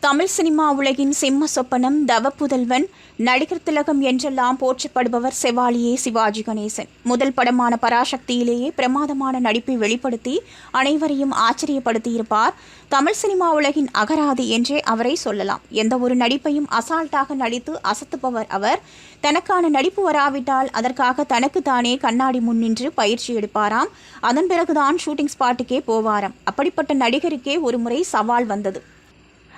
Tamil cinema உலகின் சிம்ம சொப்பனம் தவப்புதல்வன் நடிகர் திலகம் என்றெல்லாம் போற்றப்படுபவர் செவாலியே சிவாஜி கணேசன். முதல் படமான பராசக்தியிலேயே பிரமாதமான நடிப்பை வெளிப்படுத்தி அனைவரையும் ஆச்சரியப்படுத்தியிருப்பார். தமிழ் சினிமா உலகின் அகராதி என்றே அவரை சொல்லலாம். எந்த ஒரு நடிப்பையும் அசால்ட்டாக நடித்து அசத்துப்பவர் அவர். தனக்கான நடிப்பு வராவிட்டால் அதற்காக தனக்கு தானே கண்ணாடி முன்னின்று பயிற்சி எடுப்பாராம். அதன் பிறகுதான் ஷூட்டிங் ஸ்பாட்டுக்கே போவாராம். அப்படிப்பட்ட நடிகருக்கே ஒரு முறை சவால் வந்தது.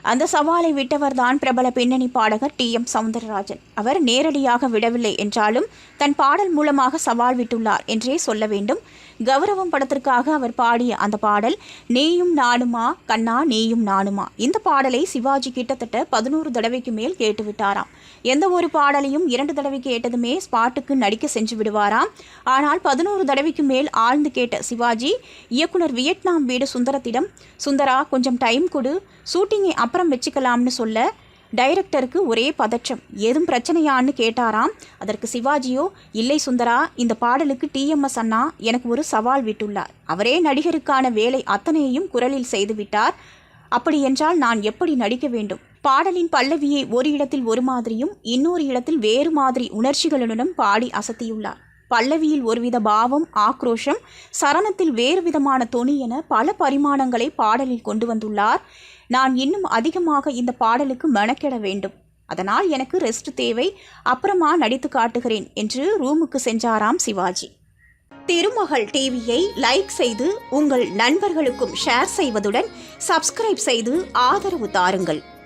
அந்த சவாலை விட்டவர்தான் பிரபல பின்னணி பாடகர் டி எம் சவுந்தரராஜன். அவர் நேரடியாக விடவில்லை என்றாலும் தன் பாடல் மூலமாக சவால் விட்டுள்ளார் என்றே சொல்ல வேண்டும். கௌரவம் படத்திற்காக அவர் பாடிய அந்த பாடல் நீயும் நானுமா? கண்ணா நீயும் நானுமா? இந்த பாடலை சிவாஜி கிட்டத்தட்ட பதினோரு தடவைக்கு மேல் கேட்டுவிட்டாராம். எந்த ஒரு பாடலையும் இரண்டு தடவை கேட்டதுமே ஸ்பாட்டுக்கு நடிக்க சென்று விடுவாராம். ஆனால் பதினோரு தடவைக்கு மேல் ஆழ்ந்து கேட்ட சிவாஜி இயக்குனர் வியட்நாம் வீடு சுந்தரத்திடம். சுந்தரா கொஞ்சம் டைம் கொடு. ஷூட்டிங்கை அப்புறம் வச்சுக்கலாம்னு சொல்ல டைரக்டருக்கு ஒரே பதற்றம். ஏதும் பிரச்சனையான்னு கேட்டாராம். அதற்கு சிவாஜியோ இல்லை சுந்தரா இந்த பாடலுக்கு டிஎம்எஸ் அண்ணா எனக்கு ஒரு சவால் விட்டுள்ளார். அவரே நடிகருக்கான வேலை அத்தனையையும் குரலில் செய்துவிட்டார் அப்படியென்றால் நான் எப்படி நடிக்க வேண்டும்? பாடலின் பல்லவியை ஒரு இடத்தில் ஒரு மாதிரியும் இன்னொரு இடத்தில் வேறு மாதிரி உணர்ச்சிகளுடனும் பாடி அசத்தியுள்ளார். பல்லவியில் ஒருவித பாவம் ஆக்ரோஷம் சரணத்தில் வேறு விதமான தொனி என பல பரிமாணங்களை பாடலில் கொண்டு வந்துள்ளார். நான் இன்னும் அதிகமாக இந்த பாடலுக்கு மெனக்கெட வேண்டும். அதனால் எனக்கு ரெஸ்ட் தேவை. அப்புறமா நடித்து காட்டுகிறேன் என்று ரூமுக்கு சென்றாராம் சிவாஜி. திருமகள் டிவியை லைக் செய்து உங்கள் நண்பர்களுக்கும் ஷேர் செய்வதுடன் சப்ஸ்கிரைப் செய்து ஆதரவு தாருங்கள்.